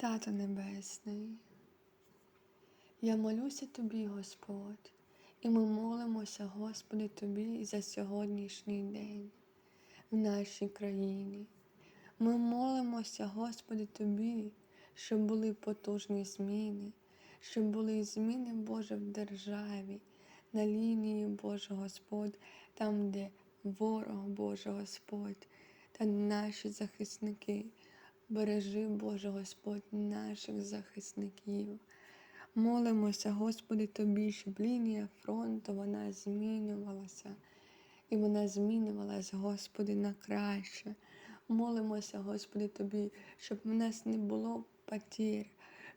Тато Небесний, я молюся Тобі, Господь, і ми молимося, Господи, Тобі за сьогоднішній день в нашій країні. Ми молимося, Господи, Тобі, щоб були потужні зміни, щоб були зміни, Боже, в державі, на лінії Боже Господь, там, де ворог Боже Господь та наші захисники. Бережи, Боже Господь, наших захисників. Молимося, Господи, Тобі, щоб лінія фронту вона змінювалася. І вона змінювалась, Господи, на краще. Молимося, Господи, Тобі, щоб в нас не було потір,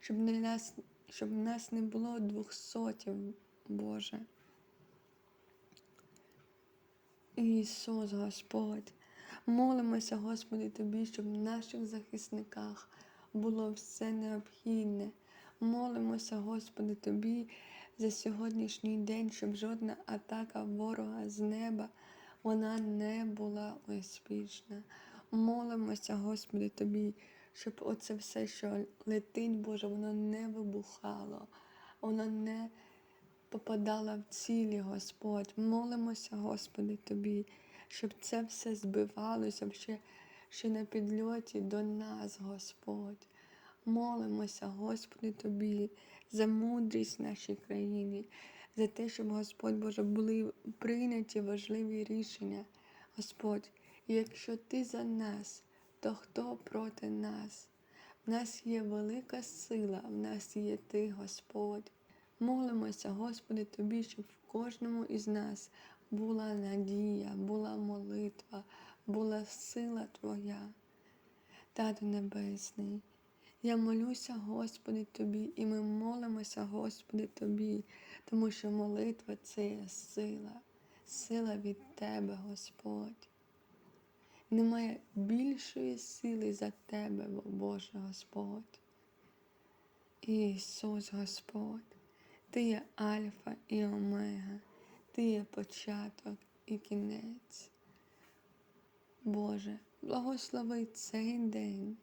щоб, не нас, щоб в нас не було двохсотів, Боже. Ісус, Господь, молимося, Господи, Тобі, щоб в наших захисниках було все необхідне. Молимося, Господи, Тобі за сьогоднішній день, щоб жодна атака ворога з неба вона не була успішна. Молимося, Господи, Тобі, щоб оце все, що летить, Боже, воно не вибухало, воно не попадало в цілі, Господь. Молимося, Господи, Тобі, щоб це все збивалося ще, ще на підльоті до нас, Господь. Молимося, Господи, Тобі, за мудрість в нашій країні, за те, щоб Господь Боже були прийняті важливі рішення, Господь. Якщо Ти за нас, то хто проти нас? В нас є велика сила, в нас є Ти, Господь. Молимося, Господи, Тобі, щоб в кожному із нас була надія, була молитва, була сила Твоя. Тату Небесний, я молюся, Господи, Тобі, і ми молимося, Господи, Тобі, тому що молитва це є сила, сила від Тебе, Господь. Немає більшої сили за Тебе, Боже Господь. Ісус Господь, Ти є Альфа і Омега, Ти є початок і кінець. Боже, благослови цей день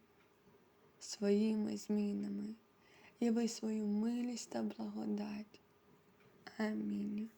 своїми змінами, яви свою милість та благодать. Амінь.